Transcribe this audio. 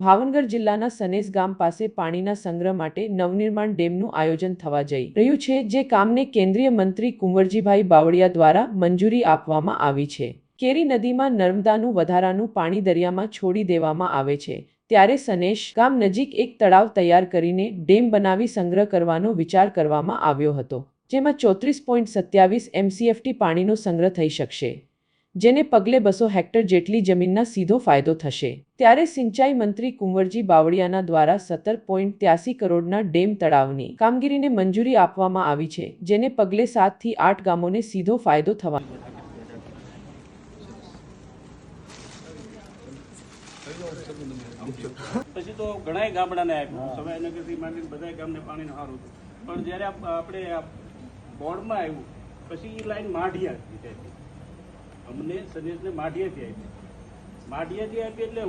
ભાવનગર જિલ્લાના સનેસ ગામ પાસે પાણીના સંગ્રહ માટે નવનિર્માણ ડેમનું આયોજન થવા જઈ રહ્યું છે, જે કામને કેન્દ્રીય મંત્રી કુંવરજીભાઈ બાવળિયા દ્વારા મંજૂરી આપવામાં આવી છે. કેરી નદીમાં નર્મદાનું વધારાનું પાણી દરિયામાં છોડી દેવામાં આવે છે. ત્યારે સનેશ ગામ નજીક એક તળાવ તૈયાર કરીને ડેમ બનાવી સંગ્રહ કરવાનો વિચાર કરવામાં આવ્યો હતો, જેમાં ચોત્રીસ પોઈન્ટ સત્યાવીસ એમસીએફટી પાણીનો સંગ્રહ થઈ શકશે. જેને પગલે બસો હેક્ટર જેટલી જમીનના સીધો ફાયદો થશે. ત્યારે સિંચાઈ મંત્રી કુંવરજી બાવળિયાના દ્વારા સત્તર પોઈન્ટ ત્યાસી કરોડના ડેમ તળાવની કામગીરીને મંજૂરી આપવામાં આવી છે, જેને પગલે સાતથી આઠ ગામોને સીધો ફાયદો થવા પછી તો ઘણાય ગામડાને આપ્યું. સમયનગરથી માંડીને બધા ગામને પાણીનું સારું પણ જ્યારે આપણે બોર્ડમાં આવ્યું પછી લાઈન માઢી આપી અમને સનેજને માઢિયાથી આપી માઢિયાથી આપી એટલે